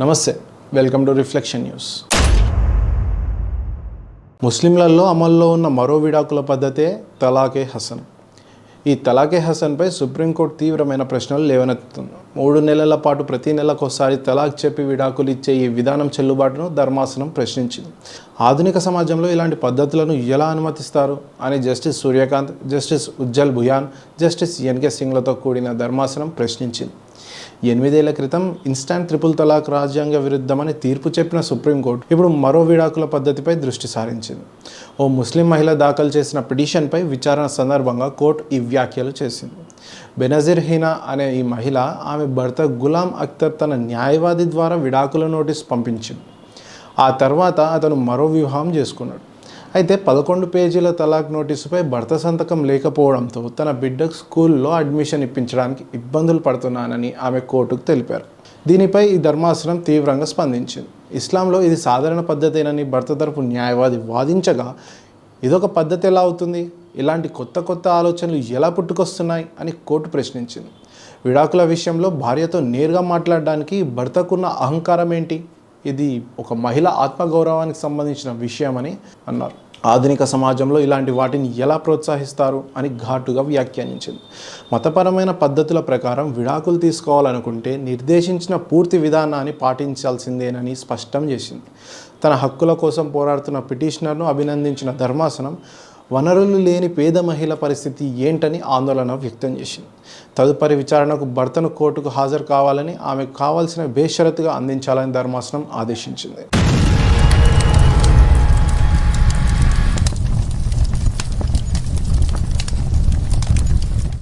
నమస్తే welcome to reflection news. ముస్లింలలో అమల్లో ఉన్న మరో విడాకుల పద్ధతే తలాకే హసన్. ఈ తలాకే హసన్పై సుప్రీంకోర్టు తీవ్రమైన ప్రశ్నలు లేవనెత్తుతుంది. మూడు నెలల పాటు ప్రతి నెలకోసారి తలాక్ చెప్పి విడాకులు ఇచ్చే ఈ విధానం చెల్లుబాటును ధర్మాసనం ప్రశ్నించింది. ఆధునిక సమాజంలో ఇలాంటి పద్ధతులను ఎలా అనుమతిస్తారు అని justice Suryakant justice Ujjal Bhuyan justice N K సింగ్లతో కూడిన ధర్మాసనం ప్రశ్నించింది. ఎనిమిదేళ్ళ క్రితం ఇన్స్టాంట్ త్రిపుల్ తలాక్ రాజ్యాంగ విరుద్ధమని తీర్పు చెప్పిన సుప్రీంకోర్టు ఇప్పుడు మరో విడాకుల పద్ధతిపై దృష్టి సారించింది. ఓ ముస్లిం మహిళ దాఖలు చేసిన పిటిషన్పై విచారణ సందర్భంగా కోర్టు ఈ వ్యాఖ్యలు చేసింది. బెనజీర్ హీనా అనే ఈ మహిళ ఆమె భర్త గులాం అఖ్తర్ తన న్యాయవాది ద్వారా విడాకుల నోటీస్ పంపించింది. ఆ తర్వాత అతను మరో వివాహం చేసుకున్నాడు. అయితే పదకొండు పేజీల తలాక్ నోటీసుపై భర్త సంతకం లేకపోవడంతో తన బిడ్డకు స్కూల్లో అడ్మిషన్ ఇప్పించడానికి ఇబ్బందులు పడుతున్నానని ఆమె కోర్టుకు తెలిపారు. దీనిపై ఈ ధర్మాసనం తీవ్రంగా స్పందించింది. ఇస్లాంలో ఇది సాధారణ పద్ధతేనని భర్త తరపు న్యాయవాది వాదించగా ఇదొక పద్ధతి ఎలా అవుతుంది? ఇలాంటి కొత్త కొత్త ఆలోచనలు ఎలా పుట్టుకొస్తున్నాయి? అని కోర్టు ప్రశ్నించింది. విడాకుల విషయంలో భార్యతో నేరుగా మాట్లాడడానికి భర్తకున్న అహంకారం ఏంటి? ఇది ఒక మహిళ ఆత్మగౌరవానికి సంబంధించిన విషయమని అన్నారు. ఆధునిక సమాజంలో ఇలాంటి వాటిని ఎలా ప్రోత్సహిస్తారు అని ఘాటుగా వ్యాఖ్యానించింది. మతపరమైన పద్ధతుల ప్రకారం విడాకులు తీసుకోవాలనుకుంటే నిర్దేశించిన పూర్తి విధానాన్ని పాటించాల్సిందేనని స్పష్టం చేసింది. తన హక్కుల కోసం పోరాడుతున్న పిటిషనర్ను అభినందించిన ధర్మాసనం వనరులు లేని పేద మహిళ పరిస్థితి ఏంటని ఆందోళన వ్యక్తం చేసింది. తదుపరి విచారణకు భర్తను కోర్టుకు హాజరు కావాలని ఆమెకు కావాల్సిన బేషరతుగా అందించాలని ధర్మాసనం ఆదేశించింది.